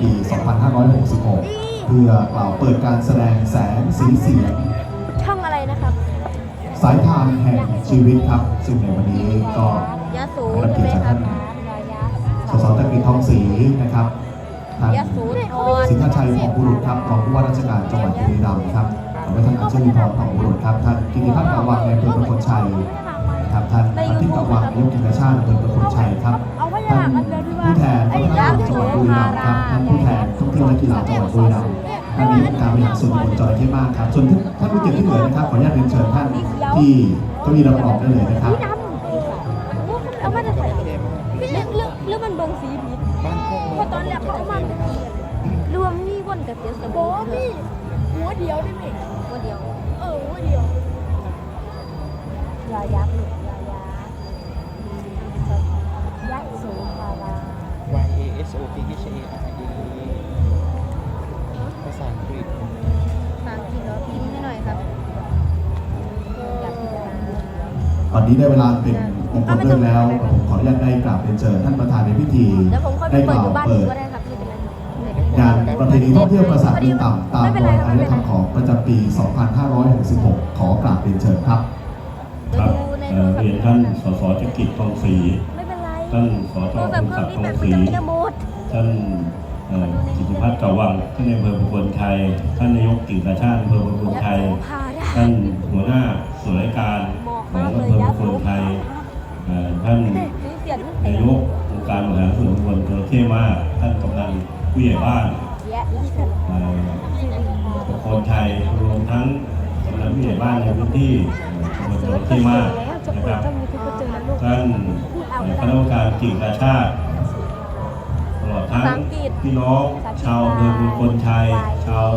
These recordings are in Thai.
ปี 2566 เพื่อกล่าวเปิดการแสดงแสงสีเสียงช่องอะไรนะครับ สายทานแห่งชีวิตครับ ซึ่งในวันนี้ก็ยาสูใช่ไหมครับสสจักรีทองศรีนะครับท่านยาสูทอนสิทธาชัยของบุรุษครับรองผู้ว่าราชการจังหวัดบุรีรัมย์ครับขอบท่านอัญชลีพรของบุรุษครับท่านกิติพัฒน์กาวังในอำเภอประคนชัยนะครับท่านอาทิตย์กาวังนายกกิจชาติอำเภอประคนชัยครับท่านผู้แท นวัฒนธรรมจังหวัดบุรีรัมย์ครับท่านผู้แทนท่องเที่ยวและกีฬาจังหวัดบุรีรัมย์ท่านนายกการบริหารส่วนตำบลจระเข้มากครับ ส่วนท่านผู้เกียรติที่เหลือนะครับขออนุญาตเรียนเชิญท่านที่ก้าอี้รับรองได้เลยนะครับพี่ดำเอามาจะใส่เลือกเลือกเลือกมันเบิ่งสีผิดพราะตอนแรกเขาจะมันรวมนี่วนกับเตียวสบู่พี่หัวเดียวได้ไหมหัวเดียว เออหัวเดียวยายักษ์ย S O P H A R D ภาษาอังกฤษฟังกินแล้วพิมพ์ให้หน่อยครับอยากพิจารณาตอนนี้ได้เวลาเป็นมงคลเรื่องแล้วผมขออนุญาตได้กราบเรียนเชิญท่านประธานในพิธีแล้วผมค่อยไปได้กเปิดล่าวดูบ้านเปิด ก็ได้ครับไม่เป็นไรงานประเพณีท่องเที่ยวปราสาทเมืองต่ำตามรอยอารยธรรมของประจำปี 2566 ขอกราบเรียนเชิญครับ ครับเอ่อเรียนท่านสสจักริดทองศรี ท่านสจโทรพศัพงท์เคศัรื่อกงดิ์นี้ทองแต่ศรีมันจะมีระโมดท่านเอ่อกิติพัฒน์เกาวังท่านในอำเภอประโคนชัยท่านนายกกิ่งกระชาติอำเภอประโคนชัยพาได้ท่านหัวหน้าส่วนราชการของอำเภอประโคนชัยเอ่อท่านซื้อเสียงนายกองค์การบริหารส่วนตำบลจระเข้มากท่านกำนันผู้ใหญ่บ้านแยะอีสันเอ่อประโคนชัยรวมทั้งกำนันผู้ใหญ่บ้านในพื้นที่ตำบลจระเข้มากนะครับท่าน คณะกรรมการกิ่งกาชาติตลอดทั้งพี่น้องชาวอำเภอบุญคนชัยชาว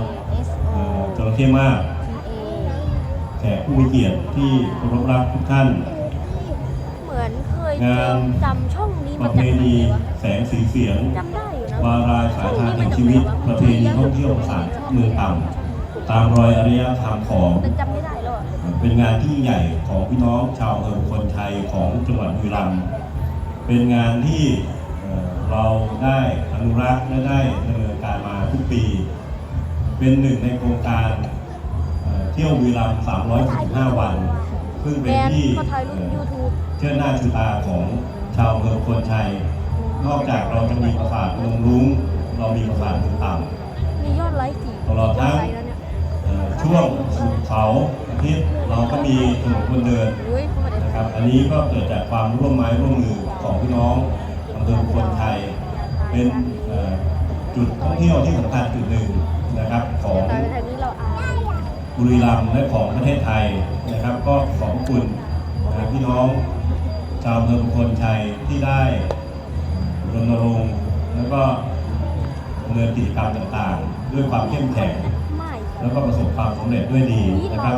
จระเข้มากแขกผู้มีเกียรติที่เคารพรักทุกท่าน เหมือนเคยงานจำช่องนี้ปมาระเพณีแสงสีเสียงวารายสายทานแห่งชีวิต ประเพณีท่องเที่ยวศาสตร์เมืองต่ำตามรอยอารยธรรมของเป็นงานที่ใหญ่ของพี่น้องชาวอำเภอคนไทยของจังหวัดบุรีรัมย์ เป็นงานที่เอ่อเราได้อนุรักษ์และได้ดำเนินการมาทุกปี เป็นหนึ่งในโครงการเอ่อเที่ยวบุรีรัมย์365 วัน ซึ่งแบเป็นรนด์ที่เขาถ่ายรูปยูทูบเชื่อหน้าชูตาของชาวอำเภอคนชัย นอกจากเราจะมีปราสาทเมืองรุ้ง เรามีปราสาทเมืองต่ำมียอดไลค์กี่ตลอดทั้งยอไลค์แล้วเนี่ยเอ่อช่วงสุดเขาร์อาทิตย์เราก็มีถนนคนเดิน นะครับ อันนี้ก็เกิดจากความร่วมไม้ร่วมมือของพี่น้องอำเภอคนไทย เป็นจุดท่องเที่ยวที่สำคัญจุดหนึ่งนะครับของเดี๋ยวตอนไทางนี้เราอายบุรีรัมย์และของประเทศไทยนะครับ ก็ขอบคุณนะพี่น้องชาวอำเภอคนชัยที่ได้รณรงค์แล้วก็ดำเนินกิจกรรมต่างๆ ด้วยความเข้มแข็งแล้วก็ประสบความสำเร็จด้วยดีนะครับ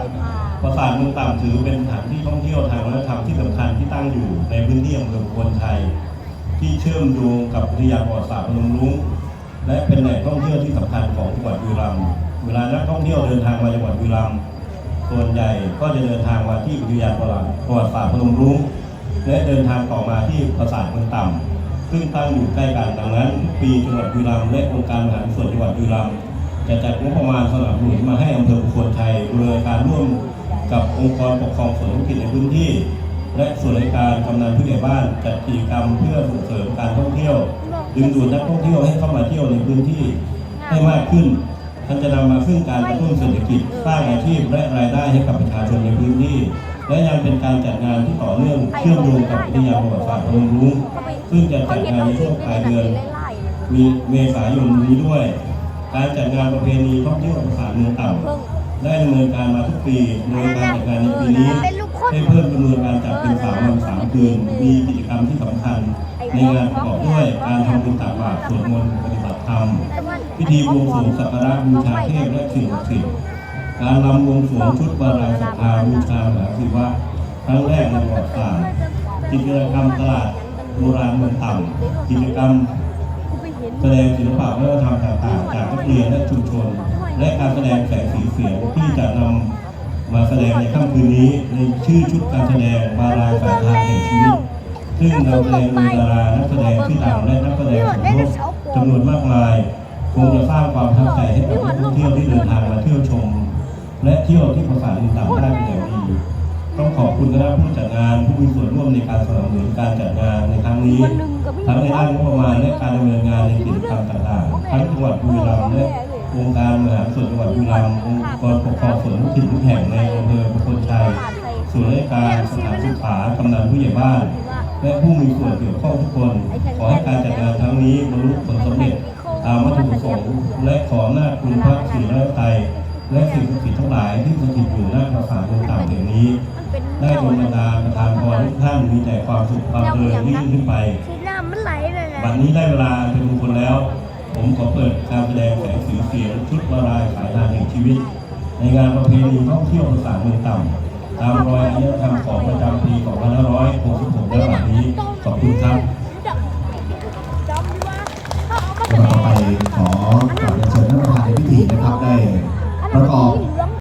ปราสาทเมืองต่ำถือเป็นสถานที่ท่องเที่ยวทางวัฒนธรรมที่สำคัญที่ตั้งอยู่ในพื้นที่อำเภอพนชัยที่เชื่อมโยงกับอุทยานประวัติศาสตร์พนมรุ้งและเป็นแหล่งท่องเที่ยวที่สำคัญของจังหวัดบุรีรัมย์เวลานักท่องเที่ยวเดินทางมาจังหวัดบุรีรัมย์ส่วนใหญ่ก็จะเดินทางมาที่อุทยานประวัติศาสตร์พนมรุ้งและเดินทางต่อมาที่ปราสาทเมืองต่ำซึ่งตั้งอยู่ใกล้กันดังนั้น ปีจังหวัดบุรีรัมย์และองค์การบริหารส่วนจังหวัดบุรีรัมย์จะจัดงบประมาณสนับสนุนมาให้อำเภอบุคคลชัยดำเนินการร่วม กับองค์กรปกครองส่วนท้องถิ่นในพื้นที่ และส่วนราชการกำนันผู้ใหญ่บ้านจัดกิจกรรมเพื่อส่งเสริมการท่องเที่ยว ดึงดูดนักท่องเที่ยวให้เข้ามาเที่ยวในพื้นที่ให้มากขึ้นท่านจะนำมาซึ่งการกระตุ้นเศรษฐกิจสร้างอาชีพและรายได้ให้กับประชาชนในพื้นที่ และยังเป็นการจัดงานที่ต่อเนื่องเชื่อมโยงกับวิทยาประวัติศาสตร์พนมรุ้งซึ่งจะจัดงานในช่วงปลายเดือนมีเมษายนนี้ด้วย การจัดงานประเพณีท่องเที่ยวประสาทเมืองต่ำ ได้ดำเนินการมาทุกปีโดยการจัดงานในปีนี้ให้เพิ่มจำนวนการจัดเป็นสามวันสามคืน มีกิจกรรมที่สำคัญ ในงานประกอบด้วยการทำบุญตักบาตรสวดมนต์ปฏิบัติธรรม พิธีบวงสรวงสักการะบูชาเทพและสิ่งศักดิ์สิทธิ์การรำวงสรวงชุดบาราศรัทธาบูชามหาศิวะครั้งแรกในประวัติศาสตร์กิจกรรมตลาดโบราณเมืองต่ำกิจกรรมแสดงศิลปะวัฒนธรรมต่างๆ จากนักเรียนและชุมชน และการแสดงแสงสีเสียงที่จะนำมาแสดงในค่ำคืนนี้ในชื่อชุดการแสดงบาราสายทานแห่งชีวิต ซึ่งนำแสดงโดยดารานักแสดงชื่อดังและนักแสดงสมทบจำนวนมากมายคงจะสร้างความประทับใจให้กับนักท่องเที่ยวที่เดินทางมาเที่ยวชม และเที่ยวที่ประสาทเมืองต่ำได้เป็นอย่างดีต้องขอบคุณคณะผู้จัดงานผู้มีส่วนร่วมในการสนับสนุนการจัดงานในครั้งนี้ ทั้งในด้านงบประมาณและการดำเนินงานในกิจกรรมต่างๆทั้งจังหวัดบุรีรัมย์และ องค์การบริหารส่วนจังหวัดบุรีรัมย์องค์กรปกครองส่วนท้องถิ่นทุกแห่งในอำเภอประโคนชัยส่วนราชการสถานศึกษากำนันผู้ใหญ่บ้าน และผู้มีส่วนเกี่ยวข้องทุกคน ขอให้การจัดงานครั้งนี้บรรลุผลสำเร็จตามวัตถุประสงค์และขอหน้าจคุณพระศรีรัตนตรัยและสิ่งศักดิ์สิทธิ์ทั้งหลายที่สถิตอยู่หน้าประสาทเมืองต่ำแห่งนี้ ได้ดลบันดาลประทานพรให้ทุกท่านมีแต่ความสุขความเจริญยิ่งขึ้นไปสีน้ำมันไหลเลยนะวันนี้ได้เวลาเป็นมงคลแล้ว ผมขอเปิดการแสดงแสงสีเสียงชุดวารายสายทานแห่งชีวิต ในงานประเพณีท่องเที่ยวภาษาเมืองต่ำตามรอยอารยธรรมของประจำปีของพระ